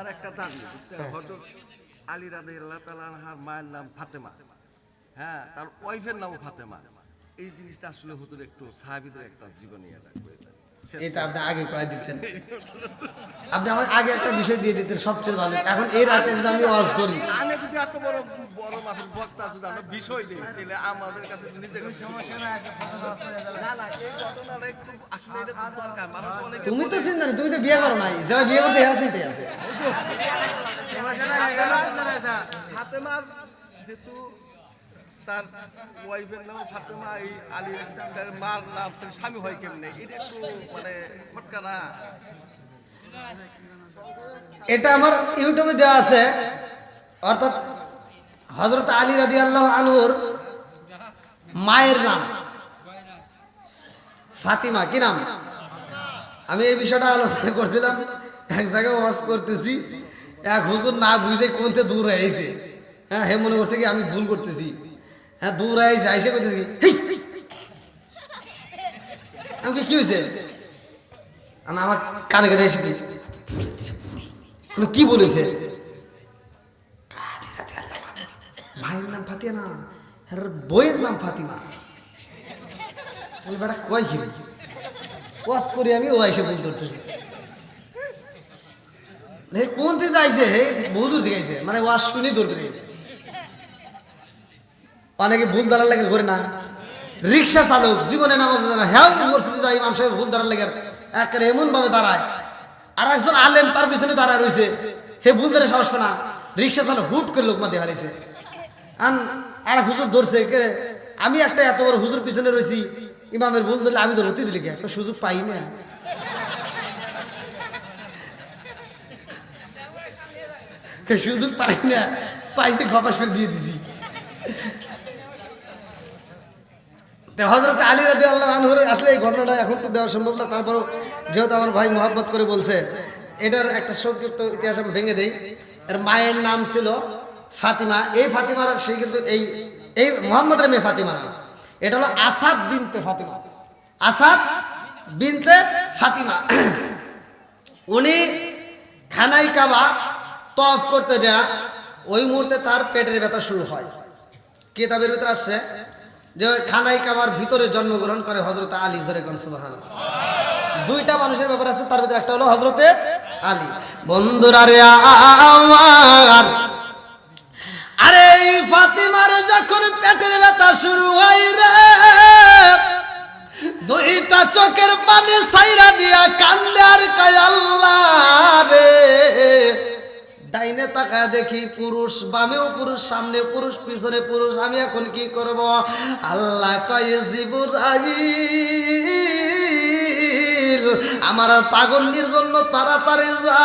আমার একটা দাবি বুঝছ হজরত আলী রাজি আল্লাহ মায়ের নাম ফাতেমা। হ্যাঁ তার ওয়াইফের নামও ফাতেমা। এই জিনিসটা আসলে হুজুর একটু সাহাবিদের একটা জীবনী এটা আপনি আগে কয়ে দিতেন। আপনি আমার আগে একটা বিষয় দিয়ে দিতেন সবচেয়ে ভালো। এখন এই রাতে যদি আমি ওয়াজ করি বড় বড় মাফির বক্তা যদি আমরা বিষয় দিই তাহলে আমাদের কাছে নিজে না না এই ঘটনাটা একটু আসলে এটা দরকার। মানুষ অনেক তুমি তো চিন্তা নেই তুমি তো বিয়ে করো নাই। যারা বিয়ে করতে এরা চিন্তাই আছে। ফাতেমার যেহেতু তার ওয়াইফের নাম ফাতেমা এই আলী তার মার নাম তার স্বামী হয় কেমনে? এটা একটু মানে ফটকা না? এটা আমার ইউটিউবে দেওয়া আছে অর্থাৎ হজরত আলী রাদি আল্লাহ আনহুর মায়ের নাম। ফাতিমা কি নাম? আমি এই বিষয়টা আলোচনা করছিলাম এক জায়গায় ওয়াজ করতেছি। এক হুজুর না বুঝে কোনতে দূর হয়েছে হ্যাঁ হে মনে করছে কি আমি ভুল করতেছি। হ্যাঁ দূর হয়েছে আইসে করতেছি হেই! আমি কি, হয়েছে আমার কানে কানে এসে কি বলেছে? ভাইয়ের নাম ফাতিয়া না, আর বইয়ের নাম ফাতিমা। আমি বেটা কয় কি ওয়াশ করি আমি, ও এসে ভুল ধরতেছি। কোন থেকে আইছে? বহু দূর থেকে আইছে। মানে ওয়াশ শুনি দূর করে আইছে অনেকে ভুল ধরার লাগে ঘরে না। রিক্সা চালক, জীবনে নামাজ না। হ্যাঁ মসজিদে যাই সাহেব ভুল ধরার লাগে এমন ভাবে দাঁড়ায়। আর একজন আলেম তার পিছনে দাঁড়ায় রয়েছে। হে, ভুল ধরে সাহস না। রিক্সা চালক হুট করে লোক মাঝে হারিয়েছে আন, আর হুজুর ধরছে আমি একটা এত বড় হুজুর পিছনে রয়েছি, ইমামের ভুল ধরলে আমি তো রতি দিলি কে? সুযোগ পাই না। সুযোগ পাই না, পাইছে করে দিয়ে দিছি। হজরত আলী রাদি আল্লাহ আনহুর আসলে এই ঘটনাটা এখন তো দেওয়া সম্ভব না, তারপরও যেহেতু আমার ভাই মোহাব্বত করে বলছে, এটার একটা সংক্ষিপ্ত ইতিহাস আমি ভেঙে দেই। এর মায়ের নাম ছিল ফাতিমা, এই ফাতিমার সে কিন্তু এই এই মোহাম্মদের মেয়ে ফাতিমা না। এটা হলো আসাদ বিনতে ফাতিমা। আসাদ বিনতে ফাতিমা। উনি খানাই কাবা তফ করতে যা ওই মুহূর্তে তার পেটের ব্যথা শুরু হয়। কিতাবের ভিতরে আসছে যে খানাই কাবার ভিতরে জন্মগ্রহণ করে হজরত আলী জরেগন সুবাহান দুইটা মানুষের ব্যাপার আছে, তার ভিতরে একটা হলো হজরতে আলী। বন্ধুরা রে আমার আরে ফাতিমার যখন পেটের ব্যথা শুরু হয় রে, দুইটা চোখের পানি সাইরা দিয়া কান্দে আর কয়, আল্লাহ রে। ডাইনে তাকায় দেখি পুরুষ, বামেও পুরুষ, সামনে পুরুষ, পিছনে পুরুষ, আমি এখন কি করব? আল্লাহ কয়ে জিবুরাইল আমার পাগলির জন্য তাড়াতাড়ি যা।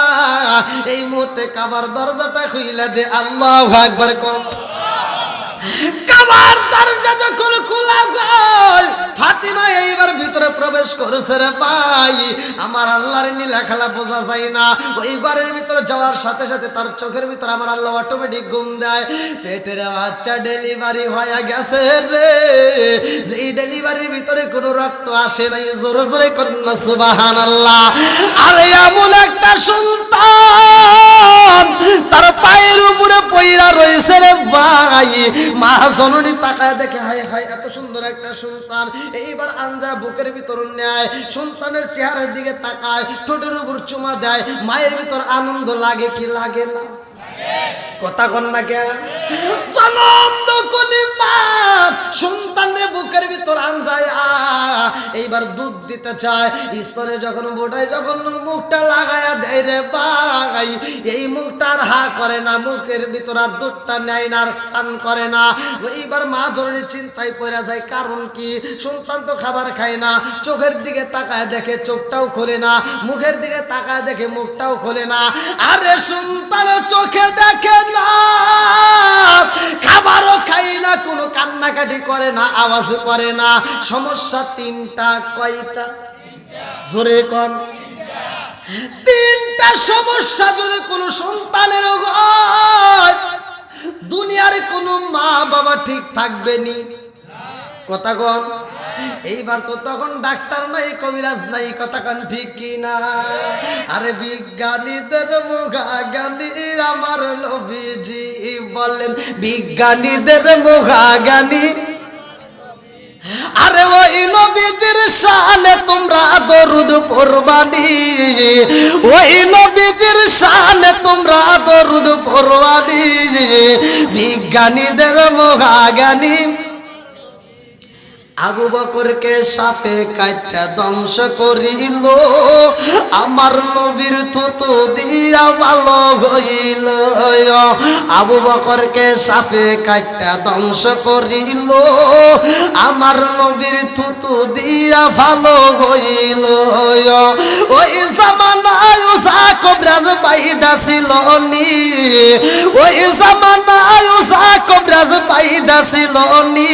এই মুহূর্তে কাবার দরজাটা খুইলা দে, আল্লাহ একবার কম কাবার দরজা যখন খোলা ফাতিমা এইবার ভিতরে প্রবেশ করেছে রে ভাই। আমার আল্লাহর নীলা খেলা বোঝা যায় না। ওই ঘরের ভিতরে যাওয়ার সাথে সাথে তার চোখের ভিতরে আমার আল্লাহ অটোমেটিক দেয়। পেটের বাচ্চা ডেলিভারি হয়ে গেছে রে। ডেলিভারির ভিতরে কোনো রক্ত আসে নাই, জোরে জোরে করেন না সুবাহান আল্লাহ আরে এমন একটা মা দেখে, হায় হায়, এত সুন্দর একটা এইবার আঞ্জা বুকের ভিতর নেয় চেহারার দিকে তাকায়, ঠোঁটের উপর চুমা দেয়, মায়ের ভিতর আনন্দ লাগে কি লাগে না। কথা কন না কে জনন্দ কলি মা সন্তানের বুকের ভিতর এইবার দুধ দিতে চায়। যখন বোটায়, যখন মুখটা লাগায়া দেয় রে ভাই, এই হা করে না, মুখের ভিতর আর দুধটা নেয় না, আর পান করে না। এইবার মা চিন্তায় পড়ে যায়, কারণ কি? সন্তান তো খাবার খায় না, চোখের দিকে তাকায় দেখে চোখটাও খোলে না, মুখের দিকে তাকায় দেখে মুখটাও খোলে না। আরে সন্তান, চোখে দেখে খাবারও খাই না, কোনো কান্নাকাটি করে না করে না। সমস্যা তিনটা, কয়টা? জোরে কন। তিনটা সমস্যা যদি কোনো সন্তানের দুনিয়ার কোনো মা বাবা ঠিক থাকবে নি। কথা কন। এইবার তো তখন ডাক্তার নাই, কবিরাজ নাই, কথা কন ঠিক কি না? আরে বিজ্ঞানীদের মুখাগানি আমার নবীজি বলেন, বিজ্ঞানীদের মুখাগানি। আরে ওই নবীজির শানে তোমরা দরুদ পড়বানি। ওই নবীজির শানে তোমরা দরুদ পড়বানি। বিজ্ঞানীদের মহাজ্ঞানী আবু বকরকে সাপে কাইটা ধ্বংস করিল। আমার নবীর থুতু দিয়া ভালো হইল। আবু বকরকে সাপে কাইটা ধ্বংস করিল। আমার নবীর থুতু দিয়া ভালো হইল। ওই জামানায় উষা কবরাজ পাইদা ছিল নি। ওই জামানায় উষা কবরাজ পাইদা ছিল নি।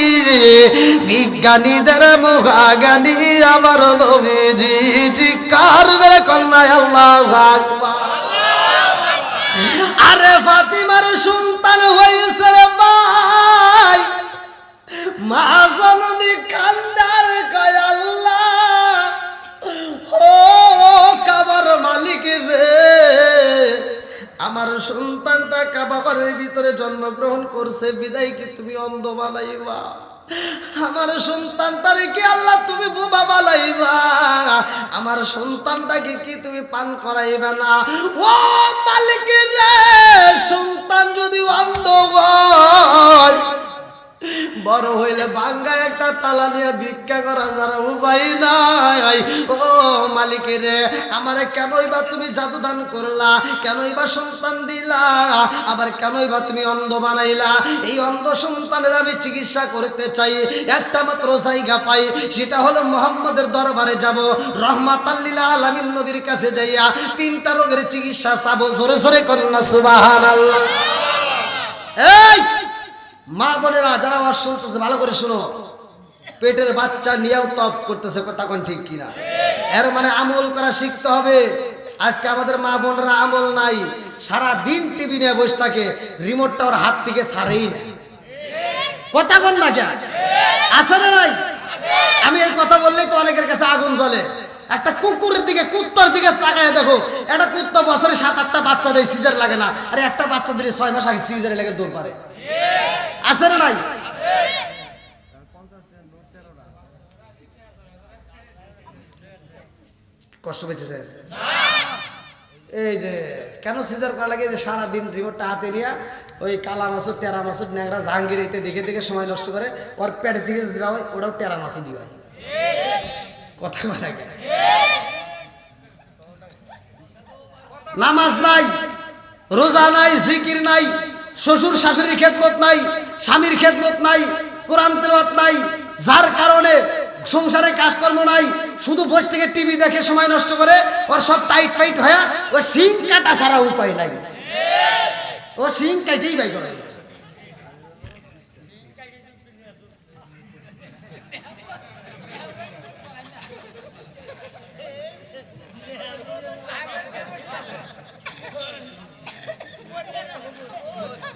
বিজ্ঞানীদের মুখাগানি আমার নবীজি চিৎকার করে কন্যায় আল্লাহ আরে ফাতিমার সন্তান হয়েছে রে ভাই। মা জননী কান্দার কয় আল্লাহ, ও কাবার মালিক রে। আমার সন্তানটা কাবাবার ভিতরে জন্মগ্রহণ করছে, বিদায় কি তুমি অন্ধ বানাইবা? আমার সন্তানটারে কি আল্লাহ তুমি বোবা বানাইবা? আমার সন্তানটাকে কি তুমি পান করাইবে না? ও মালিকের সন্তান যদি অন্ধ হয় বড় হইলে বাঙ্গা একটা তালা নিয়ে ভিক্ষা করা যারা উপায় নাই। ও মালিকের আমারে কেনই বা তুমি জাদু দান করলা? কেনই বা সন্তান দিলা? আবার কেনই বা তুমি অন্ধ বানাইলা? এই অন্ধ সন্তানের আমি চিকিৎসা করতে চাই, একটা মাত্র জায়গা পাই, সেটা হলো মোহাম্মদের দরবারে যাব। রহমাত আল্লিলা আলামিন নবীর কাছে যাইয়া তিনটা রোগের চিকিৎসা চাবো। জোরে জোরে করেন না সুবাহান আল্লাহ এই! মা বোনেরা, যারা আওয়াজ শুনতেছে, ভালো করে শুনো। পেটের বাচ্চা নিয়েও তপ করতেছে কোন ঠিক কিনা? এর মানে আমল করা শিখতে হবে। আজকে আমাদের মা বোনরা আমল নাই। সারা দিন টিভি নিয়ে বসে থাকে, রিমোটটা ওর হাত থেকে ছাড়েই না। কথা বল না কে আছে না নাই? আমি এই কথা বললেই তো অনেকের কাছে আগুন জ্বলে। একটা কুকুরের দিকে, কুত্তর দিকে তাকায় দেখো। একটা কুত্তা বছরে সাত আটটা বাচ্চা দেয়, সিজার লাগে না। আরে একটা বাচ্চা দিলে ছয় মাস আগে সিজারে লাগে দৌড় পারে আছে না নাই? কষ্ট পেতেছে এই যে, কেন সিজার করা লাগে? যে সারাদিন রিমোটটা হাতে নিয়ে ওই কালা মাসুর টেরা মাসুর ন্যাংরা, জাহাঙ্গীর দেখে দেখে সময় নষ্ট করে ওর পেটের দিকে যেটা হয়, ওটাও টেরা মাসুর দিয়ে কথা কথা নামাজ নাই, রোজা নাই, জিকির নাই শ্বশুর শাশুড়ির খেদমত নাই, স্বামীর খেদমত নাই, কোরআন তেলাওয়াত নাই, যার কারণে সংসারে কাজকর্ম নাই, শুধু বসে থেকে টিভি দেখে সময় নষ্ট করে, ওর সব টাইট ফাইট হয়ে, ওর সিং কাটা ছাড়া উপায় নাই। ও সিং কাটেই বাই করে।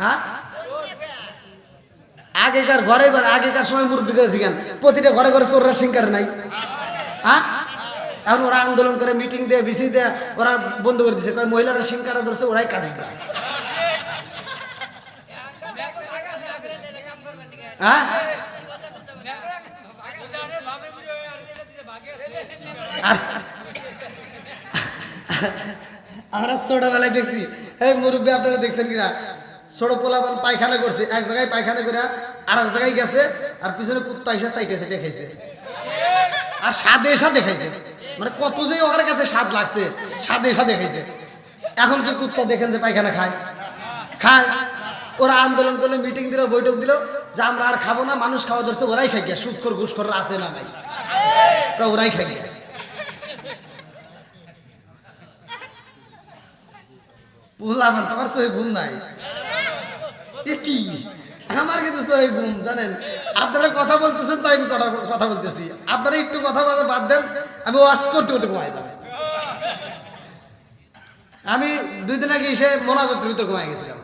হ্যাঁ? আগেকার ঘরে ঘরে, আগেকার সময় মুরব্বী করেছি কেন? প্রতিটা ঘরে ঘরে চোররা সিংকার নাই। হ্যাঁ? এখন ওরা আন্দোলন করে, মিটিং দেয়, বিসি দেয়, ওরা বন্ধ করে দিছে। কয় মহিলারা সিংকারা ধরছে, ওরাই কাটে হ্যাঁ? আমরা ছোটবেলায় দেখছি, এই মুরব্বী আপনারা দেখছেন কিনা? ছোট পোলাপান পায়খানা করছে, এক জায়গায় পায়খানা করে আর এক জায়গায় গেছে, আর পিছনে কুত্তা এসে চাইটে চাইটে খাইছে। আর স্বাদে সাথে খাইছে। মানে কত যে ওর কাছে স্বাদ লাগছে স্বাদে সাথে খাইছে। এখন কি কুত্তা দেখেন যে পায়খানা খায়? খায়। ওরা আন্দোলন করল মিটিং দিল, বৈঠক দিল, যে আমরা আর খাব না, মানুষ খাওয়া ধরছে, ওরাই খাই গিয়া সুৎখর ঘুষখর আছে না ভাই ওরাই খাই গিয়া বুঝলাম তোমার সহি ঘুম নাই। কি? আমার কিন্তু সহি ঘুম জানেন? আপনারা কথা বলতেছেন, তাই আমি কথা বলতেছি। আপনারা একটু কথা বলা বাদ দেন, আমি ওয়াশ করতে করতে ঘুমাই যাবে। আমি দুই দিন আগে এসে মনারতের ভিতরে ঘুমাই গেছিলাম।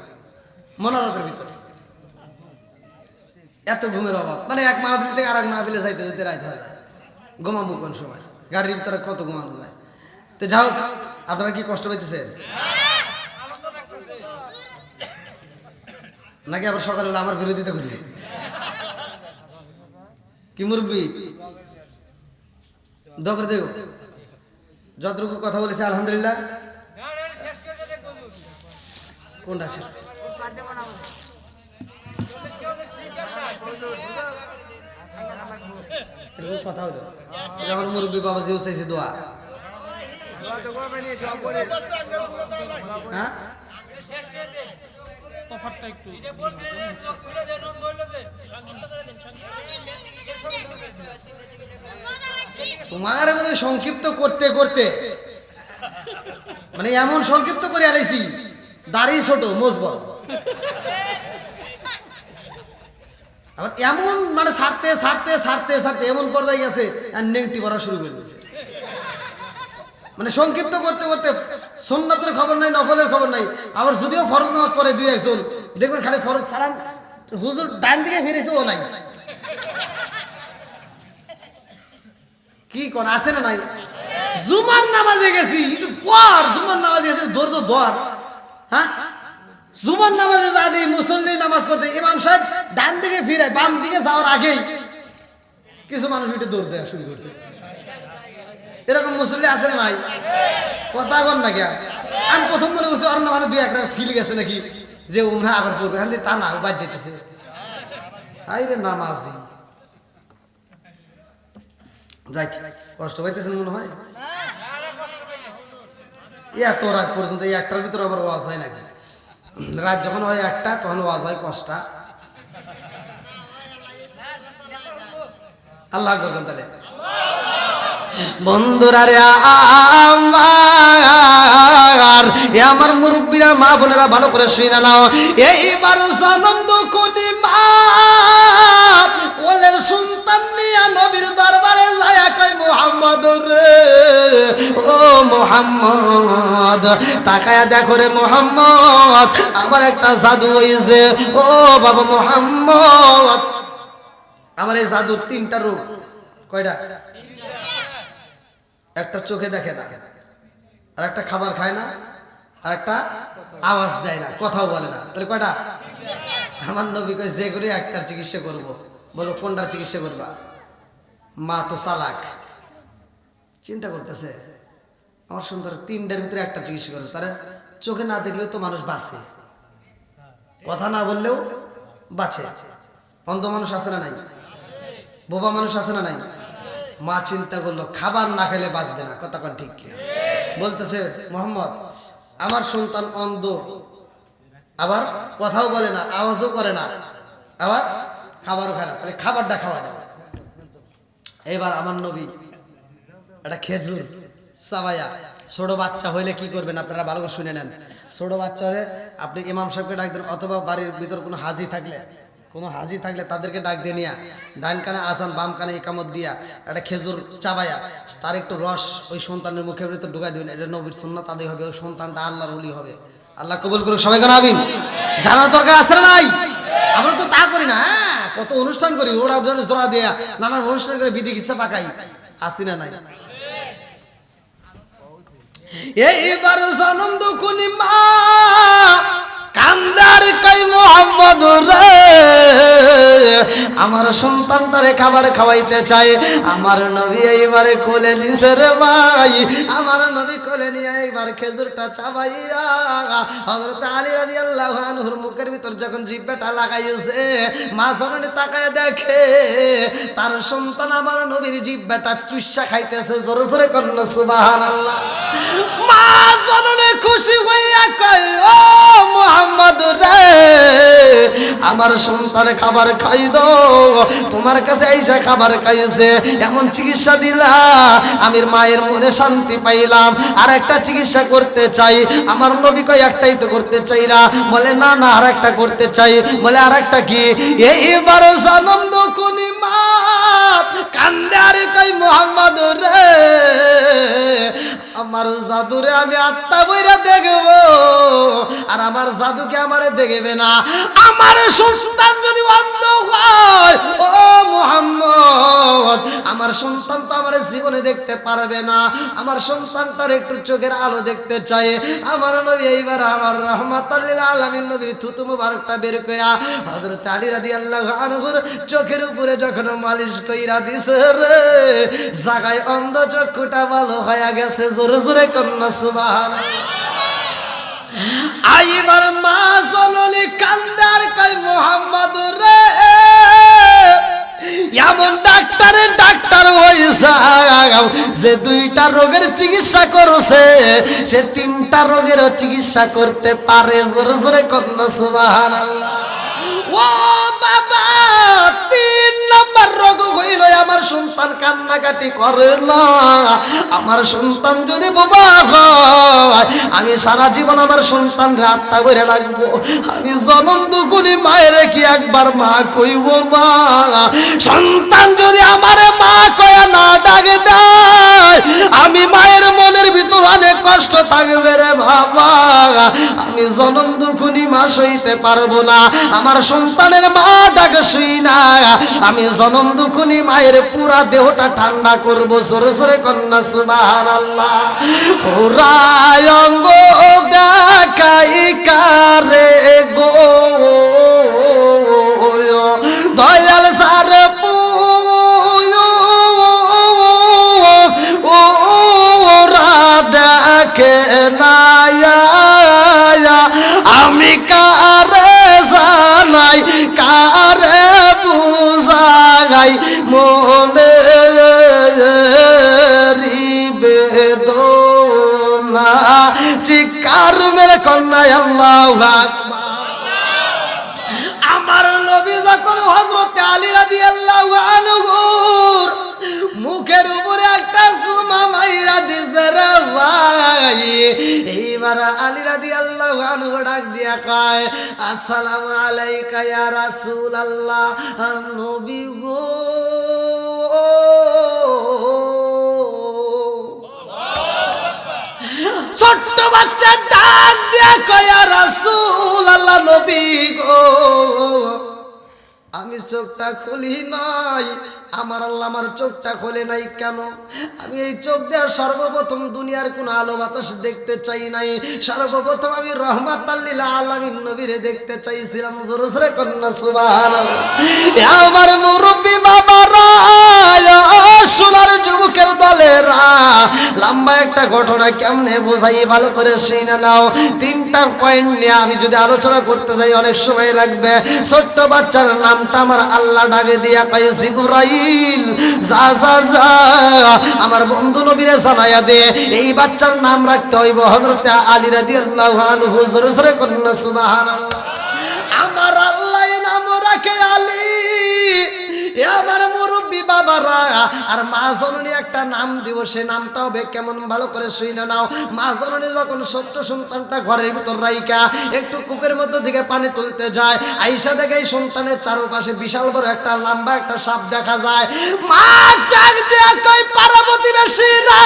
মনারতের ভিতরে। এত ঘুমের অভাব। মানে এক মাহফিল থেকে আর এক মাহফিলে যাইতে যেতে রাত হয়ে ঘুমাবো কোন সময়? গাড়ির ভিতরে কত ঘুমানো যায়? তো যাও আপনারা কি কষ্ট পাইতেছেন? নাকি আবার সকালে আমার বিরোধিতা করি কি মুরব্বী? দখর দেব যতটুকু কথা বলেছে, আলহামদুলিল্লাহ। কোনটা? কথা হলো। যেমন মুরব্বী বাবা যে চাইছে দোয়া। হ্যাঁ? তোমার মানে সংক্ষিপ্ত করতে করতে। মানে এমন সংক্ষিপ্ত করে আলাইছি দাড়ি ছোট মজবত। আবার এমন মানে ছাড়তে ছাড়তে ছাড়তে ছাড়তে এমন পর্যায়ে গেছে আর নেংটি করা শুরু করে দিয়েছে মানে সংক্ষিপ্ত করতে করতে সোননাথের খবর নাই নফলের খবর নাই। আবার যদিও ফরজ নামাজ পড়ে দুই, একজন। দেখবেন খালি ফরজ সালাম, হুজুর ডান দিকে ফিরেছে, ও নাই। কি কোন, আছে না নাই? জুমার নামাজে গেছি, একটু পর জুমার নামাজে গেছি ধৈর্য ধর। হ্যাঁ? জুমার নামাজে যা দিই, মুসল্লি নামাজ পড়তে, ইমাম সাহেব ডান দিকে ফিরে, বাম দিকে যাওয়ার আগেই কিছু মানুষ একটু দৌড় দেওয়া শুরু করছে। এরকম মুসল্লি আছে না নাই? কথা বল না কে আমি প্রথম মনে করছি অন্য মানে দুই একটা ফিল গেছে নাকি? যে উমরা আবার পড়বে হ্যাঁ তা না, বাদ যেতেছে আই রে নামাজি। যাই কষ্ট পাইতেছেন মনে হয়? এত রাত পর্যন্ত এই একটার ভিতরে আবার ওয়াজ হয় নাকি? রাত যখন হয় একটা, তখন ওয়াজ হয় কষ্টা আল্লাহ করবেন তাহলে। বন্ধুরা রে আমার আমার মুরব্বীরা, মা বোনেরা ভালো করে শুনে নাও। এইবার জনম দুকুনি মা, কোলের সন্তান নিয়া নবীর দরবারে যায় কই মোহাম্মদ রে, ও মোহাম্মদ, তাকায়া দেখো রে মোহাম্মদ, আমার একটা জাদু হইছে। ও বাবা মোহাম্মদ, আমার এই জাদুর তিনটা রূপ, কয়টা? একটা চোখে দেখে না। আর একটা খাবার খায় না, আর একটা আওয়াজ দেয় না, কথাও বলে না। তাহলে কয়টা? আমার নবী কয়, যে করে একটার চিকিৎসা করব। বলো, কোনটার চিকিৎসা করবা? মা তো চালাক। চিন্তা করতেছে, আমার সুন্দর, তিনটার ভিতরে একটা চিকিৎসা করবে তারা চোখে না দেখলেও তো মানুষ বাঁচে। কথা না বললেও বাঁচে। অন্ধ মানুষ আছে না নাই? বোবা মানুষ আছে না নাই? মা চিন্তা করল, খাবার না খেলে বাঁচবে না। কথা কোন ঠিক? বলতেছে, মোহাম্মদ, আমার সন্তান অন্ধ। আবার কথাও বলে না, আওয়াজও করে না। আবার খাবারও খায় না। তাহলে খাবারটা খাওয়া যাবে। এবার আমার নবী একটা খেজুর সাবায়া ছোট বাচ্চা হইলে কি করবেন আপনারা ভালো করে শুনে নেন। ছোট বাচ্চা হলে আপনি ইমাম সাহেবকে ডাকবেন অথবা বাড়ির ভিতর কোনো হাজি থাকলে। কোনো হাজি থাকলে তাদেরকে ডাক দিয়ে নিয়া ডান কানে আসান, বাম কানে একামত দিয়া একটা খেজুর চাবায়া, তার একটু রস ওই সন্তানের মুখের ভিতর ঢুকাই দেবেন। এটা নবীর সুন্নাত আদায় হবে, ওই সন্তানটা আল্লাহর ওলি হবে। আল্লাহ কবুল করুক, সবাই কেন আবিন জানার দরকার না নাই? আমরা তো তা করি না হ্যাঁ? কত অনুষ্ঠান করি ওরা জন্য জোড়া দেয়া নানান অনুষ্ঠান করে বিধি ইচ্ছা পাকাই। আসি না নাই? এইবার জনম দুকুনি মা কান্দার কই মোহাম্মদ রে? আমার সন্তান তারে খাবার খাওয়াইতে চাই আমার নবী এইবারে কোলে নিছে রে ভাই। আমার নবী কোলে নিয়ে এইবার খেজুরটা চাবাইয়া হযরত আলী রাদিয়াল্লাহু আনহুর মুখের ভিতর যখন জিব্বাটা লাগাইছে মা সরণে তাকায় দেখে, তার সন্তান আমার নবীর জিব্বাটা চুষা খাইতেছে, জোরে জোরে করল সুবহানাল্লাহ। মা জননে খুশি হইয়া কয়, ও মোহাম্মদ রে, আমার সন্তানে খাবার খাই দো। তোমার কাছে এইসা খাবার খাইছে, এমন চিকিৎসা দিলা। আমি মায়ের মনে শান্তি পাইলাম। আর একটা চিকিৎসা করতে চাই। আমার নবী কয়, একটাই তো করতে চাই না। বলে, না না আর একটা করতে চাই। বলে আর একটা কি? এইবার জনম দুকুনি মা কান্দে আরে কই মোহাম্মদ রে আমার জাদুরে আমি আত্মা বইরা দেখব। আর আমার জাদুকে আমারে দেখবে না। আমার সন্তান যদি অন্ধ হয়, ও মোহাম্মদ, আমার সন্তান তো আমার জীবনে দেখতে পারবে না। আমার সন্তানটার একটু চোখের আলো দেখতে চাই আমার নবী এইবার আমার রহমাত আলমিন নবীর থুতু মুবারকটা বের কইরা হযরত আলী রাদিয়াল্লাহু আনহুর চোখের উপরে যখন মালিশ কইরা দিছে রে জাগায় অন্ধ চক্ষুটা ভালো হয়ে গেছে জোরে। জোরে কন্যা, সুবহানাল্লাহ। আইবার মা জননী কান্দার কই মোহাম্মদ রে। এমন ডাক্তারের ডাক্তার হয়েছে যে দুইটা রোগের চিকিৎসা করছে, সে তিনটা রোগেরও চিকিৎসা করতে পারে। জোরে জোরে কন্যা সুবাহান সন্তান সন্তান আমি সারা জীবন আমার সন্তান রাতটা করে রাখব। আমি জনম দুকুনি মায়ের কি একবার মা কইব মা? সন্তান যদি আমারে মা কয়া না ডাকে দেয়, আমি মায়ের মনের ভিতর অনেক কষ্ট থাকবে রে বাবা। আমি জনম দুখুনি মা সইতে পারব না। আমার সন্তানের মা ডাক শুই না। আমি জনম দুখুনি মায়ের পুরা দেহটা ঠান্ডা করব। সরে সরে কন্যা সুবাহান আল্লাহ পুরা অঙ্গ দেখাই কারে গো। এইবার আলী রাদিয়াল্লাহু আনহু ডাক দিয়া কয়, আসসালামু আলাইকা ইয়া রাসূলুল্লাহ নবী গো। ছোট্ট বাচ্চা ডাক দিয়া কয়া রাসূল আল্লাহ নবী গো। আমি চোখটা খুলি নাই আমার আল্লাহ আমার চোখটা খোলে নাই কেন? আমি এই চোখ দেওয়ার সর্বপ্রথম দুনিয়ার কোন আলো বাতাস দেখতে চাই নাই। সর্বপ্রথম আমি রহমাত আল্লীলা আলমিন নবীরে দেখতে চাইছিলাম। কন্যা সুবাহ আমার মুরব্বী বাবারা দলেরা, লম্বা একটা ঘটনা কেমনে বোঝাই ভালো করে নাও। তিনটা পয়েন্ট নিয়ে আমি যদি আলোচনা করতে যাই, অনেক সময় লাগবে। ছোট্ট বাচ্চার নামটা আমার আল্লাহ ডাকে দিয়া পাই যা যা যা। আমার বন্ধু নবীরে জানাইয়া দে, এই বাচ্চার নাম রাখতে হইব হযরত আলী রাদিয়াল্লাহু জোরে কন্যা আমার আল্লাহ নাম রাখে আলী। আমার মুরব্বী বাবারা, আর মা জননী একটা নাম দিব, সে নামটা হবে কেমন ভালো করে শুই না নাও। মা জননী যখন সত্য সন্তানটা ঘরের ভিতর রাইকা একটু কূপের মধ্যে দিকে পানি তুলতে যায়, আইসা দেখে সন্তানের চারপাশে বিশাল বড় একটা লম্বা একটা সাপ দেখা যায়। মা, ডাক দেয়া কই পাড়া প্রতিবেশীরা,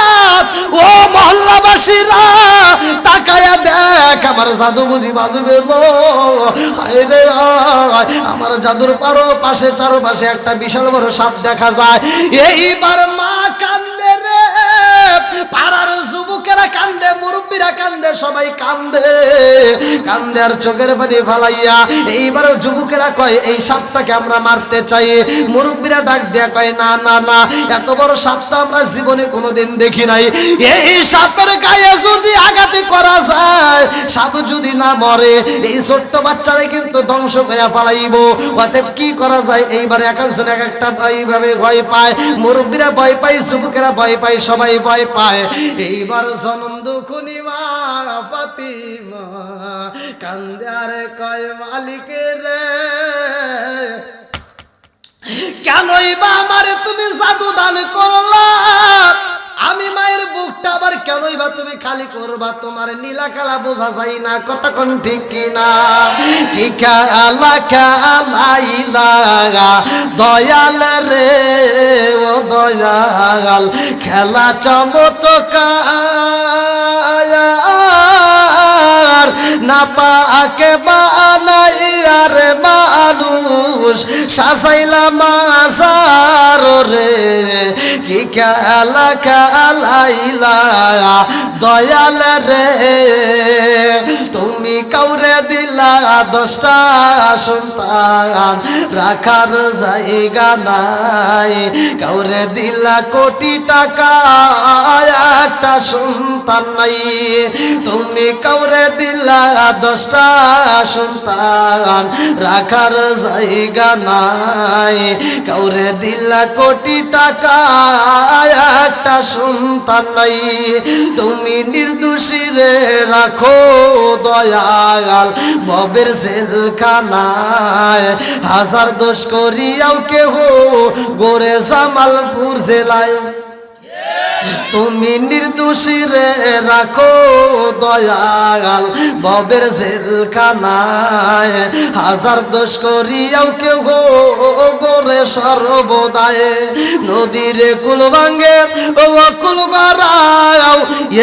ও মহল্লাবাসীরা, তাকায়া দেখ, আমার জাদু বুঝি বাজবে গো আমার জাদুর পারো পাশে চারো পাশে একটা বিশাল বড় সাপ দেখা যায়। এইবার মা পাড়ার যুবকেরা কান্দে, মুরব্বীরা কান্দে, সবাই কান্দে। কান্দে আর চোখের পানি ফালাইয়া। এইবার যুবকেরা কয়, এই সাপটাকে আমরা মারতে চাই। মুরব্বীরা ডাক দেয়া কয়, না না না, এত বড় সাপটা আমরা জীবনে কোনোদিন দেখি নাই। এই সাপের গায়ে যদি আঘাতে করা যায়, সাপ যদি না মরে, এই ছোট্ট বাচ্চারা কিন্তু ধ্বংস করে ফালাইব। অতএব কি করা যায়? এইবার এক একজন এক একটা ভয় পায়। মুরব্বীরা ভয় পায়, যুবকেরা ভয় পায়, সবাই ভয় পায়। এইবার সনম দুখুনি মা ফাতিমা কান্দে আর কয় মালিকের কেনই বা আমার তুমি খালি করবা, তোমার নীলা কালা বোঝা যায় না কতক্ষণ ঠিক কিনা? কি খেলা খেলাইলা দয়াল রে ও দয়াল, খেলা চমৎকার। না পাকে বানাইয়ার মানুষ সাজাইলা মাজার রে কি খেলা খেলাইলা দয়াল রে? তুমি কাউরে দিলা দশটা সন্তান, রাখার জায়গা নাই। কাউরে দিলা কোটি টাকা, একটা সন্তান নাই। তুমি কাউরে দিলা দশটা সন্তান, রাখার জায়গা নাই। কাউরে দিলা কোটি টাকা, একটা সন্তান নাই। তুমি নির্দোষী রে, রাখো দয়াল ববের জেলখানায়। হাজার দোষ করিয়াও কেহ গোরে জামালপুর জেলায়। তুমি নির্দোষী রে, রাখো দয়াল ববের জেলখানায়। হাজার দোষ করিয়াও কেউ গো, গোরে সর্বদায়। নদীর কুল ভাঙ্গে ও কুল বাড়াও,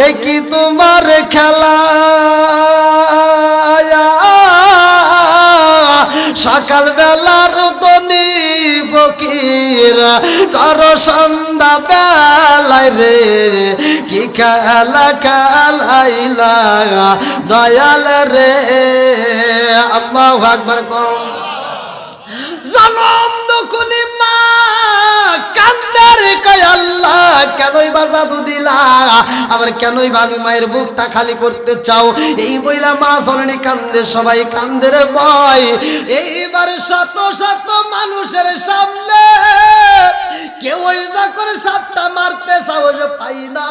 এ কি তোমার খেলা? কর সন্ধ্যা বেলায় রে, কি খেলা খেলাইলা? দয়াল রে, আল্লাহ আকবার কম। জনম আল্লাহ, কেনই আবার কেনই মায়ের বুকটা খালি করতে চাও? এই বইলা মা কান্দে, সবাই এইবার শত শত মানুষের সামনে সাহস পাই না।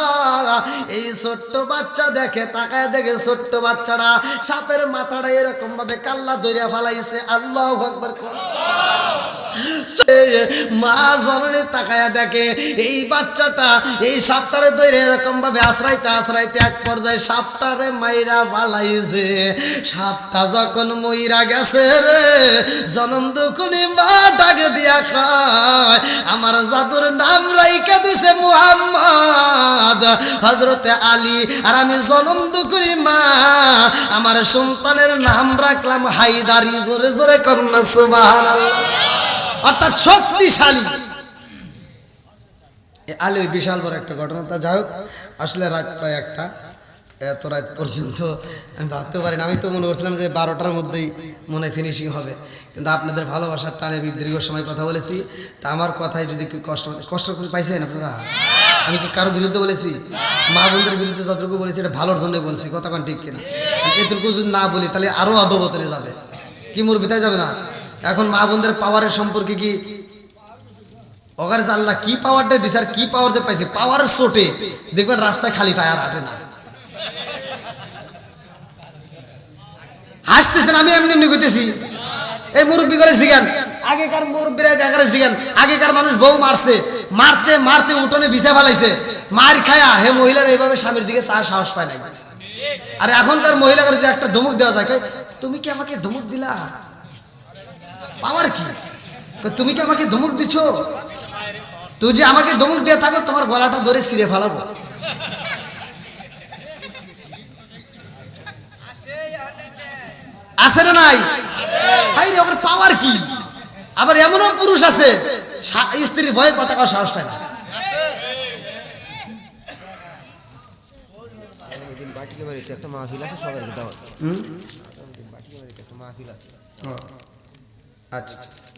এই ছোট্ট বাচ্চা দেখে, তাকায় দেখে ছোট্ট বাচ্চাটা সাপের মাথাটা এরকম ভাবে কাল্লা ধরিয়া ফালাইছে। আল্লাহ কর মা জননী তাকায়া দেখে, এই বাচ্চাটা এই সাপটারে ধরে এরকম ভাবে আশ্রাইতে আশ্রাইতে এক পর্যায়ে সাপটারে মাইরা পালাইছে সাপটা যখন মইরা গেছে রে, জনম দুকুনি মা ডাক দিয়া খায়, আমার জাদুর নাম রাইকা দিছে মুহাম্মদ। হজরতে আলী, আর আমি জনম দুকুনি মা, আমার সন্তানের নাম রাখলাম হাইদারি জোরে জোরে কন্যা সুবহানাল্লাহ। অর্থাৎ শক্তিশালী। আলীর বিশাল বড় একটা ঘটনা। তা যাই হোক, আসলে রাত প্রায় একটা। এত রাত পর্যন্ত আমি ভাবতে পারি না আমি তো মনে করছিলাম যে বারোটার মধ্যেই মনে ফিনিশিং হবে। কিন্তু আপনাদের ভালোবাসার টানে আমি দীর্ঘ সময় কথা বলেছি। তা আমার কথায় যদি কি কষ্ট কষ্ট পাইছেন আপনারা? আমি কি কারও বিরুদ্ধে বলেছি? মা বোনদের বিরুদ্ধে যতটুকু বলেছি, এটা ভালোর জন্য বলছি। কথা ঠিক কিনা? এতটুকু যদি না বলি, তাহলে আরও অধবতরে যাবে। কি মোর বিতায় যাবে না? এখন মা বোনদের পাওয়ারের সম্পর্কে কি? ওখানে জানলা কি পাওয়ারটা দিছে আর কি পাওয়ার যে পাইছে পাওয়ার সোটে দেখবেন রাস্তায় খালি টায়ার হাঁটে না। হাসতেছেন, আমি এমনি এমনি কইতেছি। এই মুরব্বী করে জিগান। আগেকার মুরব্বীরা আগেকার জিগান, আগেকার মানুষ বউ মারছে। মারতে মারতে উঠোনে বিছা ফেলাইছে। মার খায়া হে মহিলার এইভাবে স্বামীর দিকে চা সাহস পায় নাই। আর এখনকার মহিলাকে যে একটা ধমক দেওয়া যায় তুমি কি আমাকে ধমক দিলা? পাওয়ার কি? তুমি কি আমাকে ধমক দিছ? তুই যে আমাকে ধমক দিয়ে থাকো তোমার গলাটা ধরে ছিঁড়ে ফেলাবো। আছে না নাই? হাই রে আবার পাওয়ার কি? আবার এমনও পুরুষ আছে স্ত্রীর ভয়ে কথা কওয়ার সাহস পায় না। একটা মাহফিল আছে সবাইকে দাওয়াত। একটা মাহফিল আছে। আচ্ছা